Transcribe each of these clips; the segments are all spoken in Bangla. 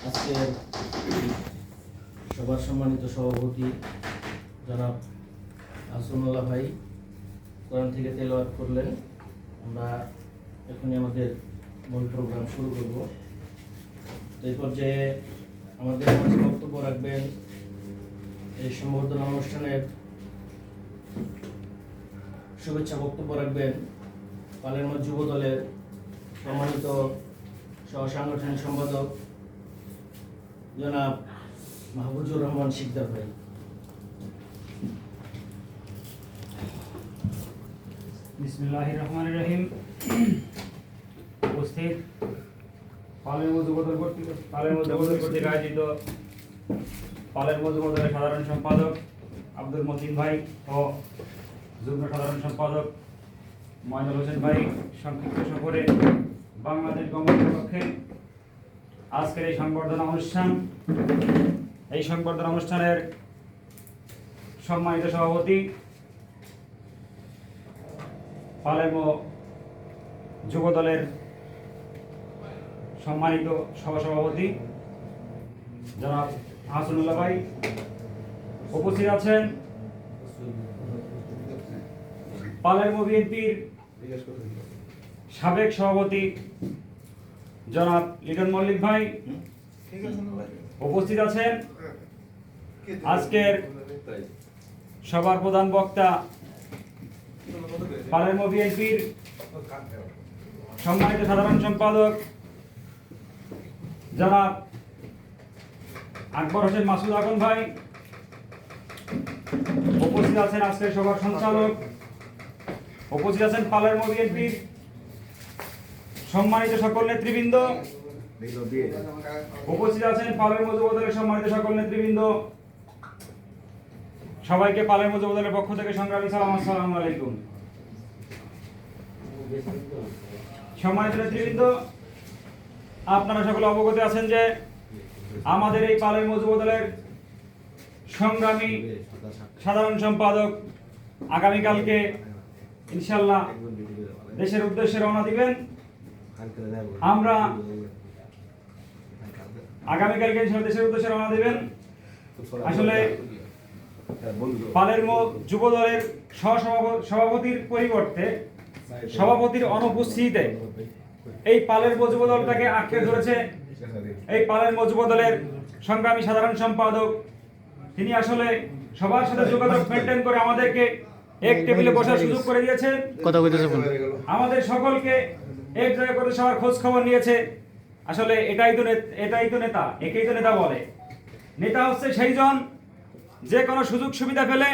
আজকের সবার সম্মানিত সভাপতি জনাব আসুনুল্লাহ ভাই কোরআন থেকে তেলাওয়াত করলেন। আমরা এখনই আমাদের মূল প্রোগ্রাম শুরু করব। এই পর্যায়ে আমাদের মাঝে বক্তব্য রাখবেন এই সম্বর্ধনা অনুষ্ঠানের শুভেচ্ছা বক্তব্য রাখবেন পালেরমা যুব দলের সম্মানিত সহ সাংগঠনিক সম্পাদক জনাব মাহবুজুর রহমান শিকদার ভাই। বিসমিল্লাহ রহমান রহিম। উপস্থিত। পালের মজুবদল কর্তৃক পালের মজুবদল কর্তৃক আয়োজিত পালের মজুবদলের সাধারণ সম্পাদক আব্দুল মতিন ভাই ও যুগ্ম সাধারণ সম্পাদক ময়নুল হোসেন ভাই সংক্ষিপ্ত সফরে বাংলাদেশ গভর্নমেন্টের পক্ষে আজকের এই সংবর্ধনা অনুষ্ঠান, এই সংবর্ধনা অনুষ্ঠানের সম্মানিত সভাপতি পালেমো যুব দলের সম্মানিত সহসভাপতি জনাব হাসনুল্লাহ ভাই উপস্থিত আছেন। পালেমো বিএনপির সাবেক সভাপতি জনাব লিটন মল্লিক ভাই উপস্থিত আছেন। আজকের সবার প্রধান বক্তা পালেমো বিএনপির সম্মানিত সাধারণ সম্পাদক জনাব আকবর হোসেন মাসুদ আকন ভাই উপস্থিত আছেন আজকের সভার সঞ্চালক উপস্থিত আছেন পালেমো বিএনপির সম্মানিত সকল নেতৃবৃন্দ। উপস্থিত আছেন পালের মজুবদলের সম্মানিত সকল নেতৃবৃন্দ। সবাইকে পালের মজুবদলের পক্ষ থেকে সংগ্রামী সালাম, আসসালামু আলাইকুম। সম্মানিত নেতৃবৃন্দ, আপনারা সকলে অবগত আছেন যে আমাদের এই পালের মজুবদলের সংগ্রামী সাধারণ সম্পাদক আগামীকালকে ইনশাল্লাহ দেশের উদ্দেশ্যে রওনা দিবেন। আমরা আগামীকালকে দেশের উদ্দেশ্যে রওনা দিবেন। আসলে পালেরমো যুব দলের সভাপতির পরিবর্তে সভাপতির অনুপস্থিতিতে এই পালের যুব দলটাকে আঁকড়ে ধরেছে। এই পালের যুব দলের সংগ্রামী সাধারণ সম্পাদক। তিনি আসলে সবার সাথে যোগাযোগ মেনটেন করে আমাদেরকে এক টেবিলে বসার সুযোগ করে দিয়েছেন। কথা আমাদের সকলকে এক জায়গায় করে সবার খোঁজ খবর নিয়েছে। আসলে এটাই তো এটাই তো নেতা, একেই তো নেতা বলে। নেতা হচ্ছে সেই জন যে কোনো সুযোগ সুবিধা পেলে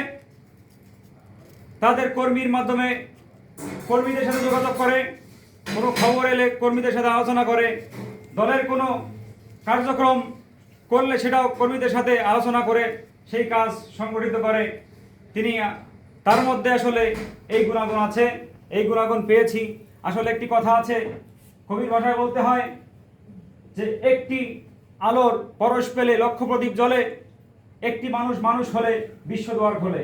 তাদের কর্মীর মাধ্যমে কর্মীদের সাথে যোগাযোগ করে, কোনো খবর এলে কর্মীদের সাথে আলোচনা করে, দলের কোনো কার্যক্রম করলে সেটাও কর্মীদের সাথে আলোচনা করে, সেই কাজ সংগঠিত করে। তিনি, তার মধ্যে আসলে এই গুণাগুণ আছে, এই গুণাগুণ পেয়েছি। আসলে একটি কথা আছে, কবির ভাষায় বলতে হয় যে একটি আলোর পরশ পেলে লক্ষ প্রদীপ জ্বলে, একটি মানুষ মানুষ হলে বিশ্ব দুয়ার খোলে।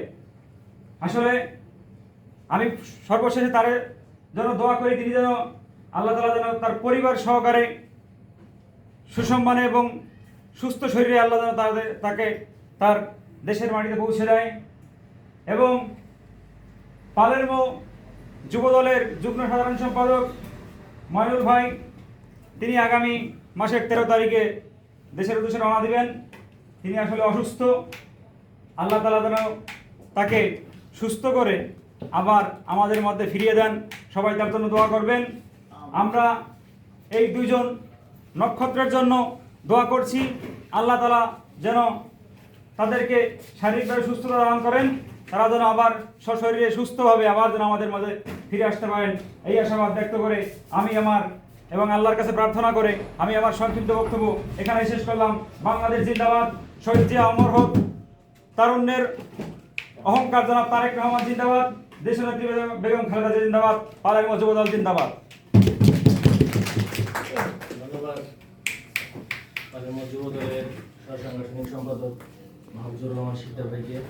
আসলে আমি সর্বশেষে তার যেন দোয়া করি, তিনি যেন আল্লাহ তালা যেন তার পরিবার সহকারে সুসম্মানে এবং সুস্থ শরীরে আল্লাহ যেন তাদের, তাকে তার দেশের মাটিতে পৌঁছে দেয় এবং পালের পালেরমো যুব দলের যুগ্ম সাধারণ সম্পাদক ময়নুল ভাই, তিনি আগামী মাসের তেরো তারিখে দেশের উদ্দেশ্যে রওনা দিবেন। তিনি আসলে অসুস্থ। আল্লাহ তালা যেন তাকে সুস্থ করে আবার আমাদের মধ্যে ফিরিয়ে দেন। সবাই তার জন্য দোয়া করবেন। আমরা এই দুজন নক্ষত্রের জন্য দোয়া করছি। আল্লাহ তালা যেন তাদেরকে শারীরিকভাবে সুস্থতা দান করেন। তারা যেন আবার সশরীরে সুস্থভাবে আবার যেন আমাদের মাঝে ফিরে আসতে পারেন। এই আশাবাদ ব্যক্ত করে আমি আমার এবং আল্লাহর কাছে প্রার্থনা করে আমি আমার সংক্ষিপ্ত বক্তব্য এখানে শেষ করলাম। বাংলাদেশ জিন্দাবাদ, শহীদ জিয়া অমর হোক, তারুণ্যের অহংকার জনাব তারেক রহমান জিন্দাবাদ, দেশনেত্রী বেগম- খালেদা জিন্দাবাদ পালের যুবদল জিন্দাবাদ। ধন্যবাদ। দলের সম্পাদক মাহবুজুর রহমান শিকদার ভাইকে।